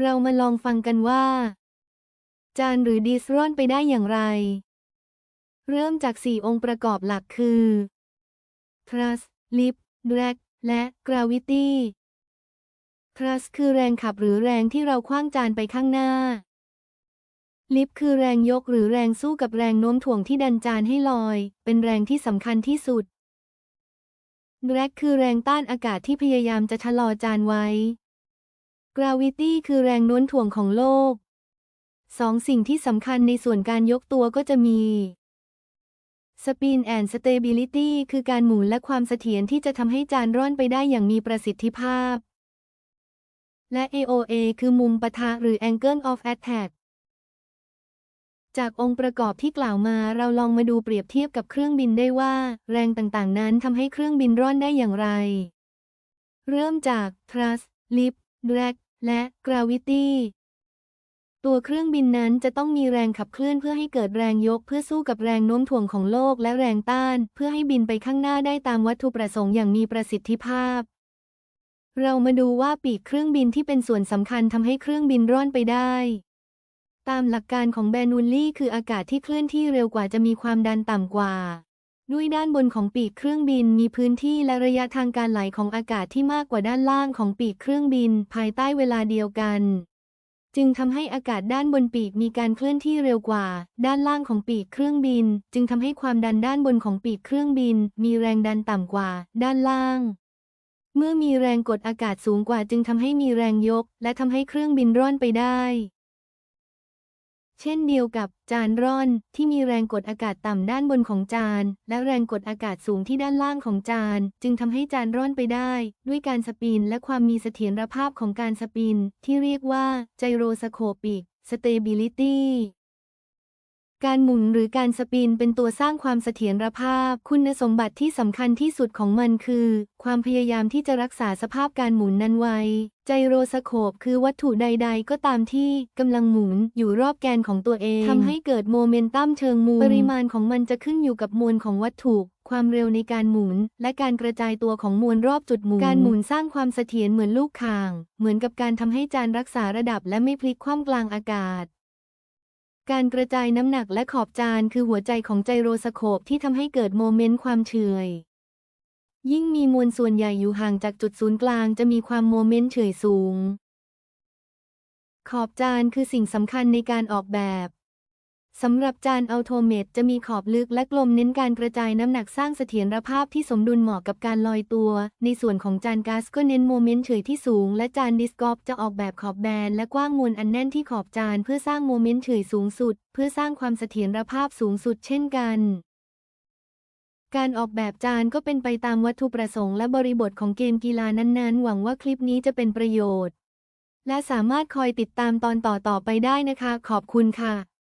เรามาลองฟังกันว่า จานหรือดิสร่อนไปได้อย่างไร เริ่มจาก 4 องค์ประกอบหลักคือ thrust lift drag และ gravity thrust คือแรงขับหรือแรงที่เราคว้างจานไปข้างหน้า lift คือแรงยกหรือแรงสู้กับแรงโน้มถ่วงที่ดันจานให้ลอย เป็นแรงที่สำคัญที่สุด drag คือแรงต้านอากาศที่พยายามจะชะลอจานไว้ gravity คือแรงโน้มถ่วงของโลกสองสิ่งที่สำคัญในส่วนการยกตัวก็จะมี Spin and Stability คือการหมุนและความเสถียรที่จะทำให้จานร่อนไปได้อย่างมีประสิทธิภาพ และ AOA คือมุมปะทะหรือ Angle of Attack จากองค์ประกอบที่กล่าวมาเราลองมาดูเปรียบเทียบกับเครื่องบินได้ว่า แรงต่างๆ นั้นทำให้เครื่องบินร่อนได้อย่างไร เริ่มจาก thrust lift drag และ gravity ตัวเครื่องบินนั้นจะต้องมีแรงขับเคลื่อนเพื่อให้เกิดแรงยกเพื่อสู้กับแรงโน้มถ่วงของโลกและแรงต้าน เพื่อให้บินไปข้างหน้าได้ตามวัตถุประสงค์อย่างมีประสิทธิภาพ เรามาดูว่าปีกเครื่องบินที่เป็นส่วนสำคัญทำให้เครื่องบินร่อนไปได้ ตามหลักการของแบรนูลลี่คืออากาศที่เคลื่อนที่เร็วกว่าจะมีความดันต่ำกว่า ด้วยด้านบนของปีกเครื่องบินมีพื้นที่และระยะทางการไหลของอากาศที่มากกว่าด้านล่างของปีกเครื่องบินภายใต้เวลาเดียวกัน จึงทำให้อากาศด้านบนปีกมีการเคลื่อนที่เร็วกว่า ด้านล่างของปีกเครื่องบิน จึงทำให้ความดันด้านบนของปีกเครื่องบิน มีแรงดันต่ำกว่า ด้านล่าง เมื่อมีแรงกดอากาศสูงกว่า จึงทำให้มีแรงยก และทำให้เครื่องบินร่อนไปได้ เช่นเดียวกับจานร่อนที่มีแรงกดอากาศต่ำด้านบนของจาน และแรงกดอากาศสูงที่ด้านล่างของจาน จึงทำให้จานร่อนไปได้ ด้วยการสปินและความมีเสถียรภาพของการสปิน ที่เรียกว่าไจโรสโคปิกสเตบิลิตี้ การหมุนหรือการสปินเป็นตัวสร้างความเสถียรภาพ คุณสมบัติที่สำคัญที่สุดของมันคือ ความพยายามที่จะรักษาสภาพการหมุนนั้นไว้ ไจโรสโคปคือวัตถุใดๆ ก็ตามที่กำลังหมุนอยู่รอบแกนของตัวเองทำให้เกิดโมเมนตัมเชิงมุมปริมาณของมันจะขึ้นอยู่กับมวลของวัตถุความเร็วในการหมุน และการกระจายตัวของมวลรอบจุดหมุน การหมุนสร้างความเสถียรเหมือนลูกข่าง เหมือนกับการทำให้จานรักษาระดับและไม่พลิกคว่ำกลางอากาศ การกระจายน้ำหนักและขอบจานคือหัวใจของไจโรสโคปที่ทำให้เกิดโมเมนต์ความเฉยยิ่งมีมวลส่วนใหญ่อยู่ห่างจากจุดศูนย์กลางจะมีความโมเมนต์เฉยสูง ขอบจานคือสิ่งสำคัญในการออกแบบ สำหรับจานอัลโทเมตจะมีขอบลึกและกลมเน้นการกระจายน้ำหนักสร้างเสถียรภาพที่สมดุลเหมาะกับการลอยตัว ในส่วนของจานก๊าซก็เน้นโมเมนต์เฉยที่สูง และจานดิสกอฟจะออกแบบขอบแบนและกว้างมวลอันแน่นที่ขอบจานเพื่อสร้างโมเมนต์เฉยสูงสุด เพื่อสร้างความเสถียรภาพสูงสุดเช่นกันการออกแบบจานก็เป็นไปตามวัตถุประสงค์และบริบทของเกมกีฬานั้นๆ หวังว่าคลิปนี้จะเป็นประโยชน์ และสามารถคอยติดตามตอนต่อๆไปได้นะคะ ขอบคุณค่ะ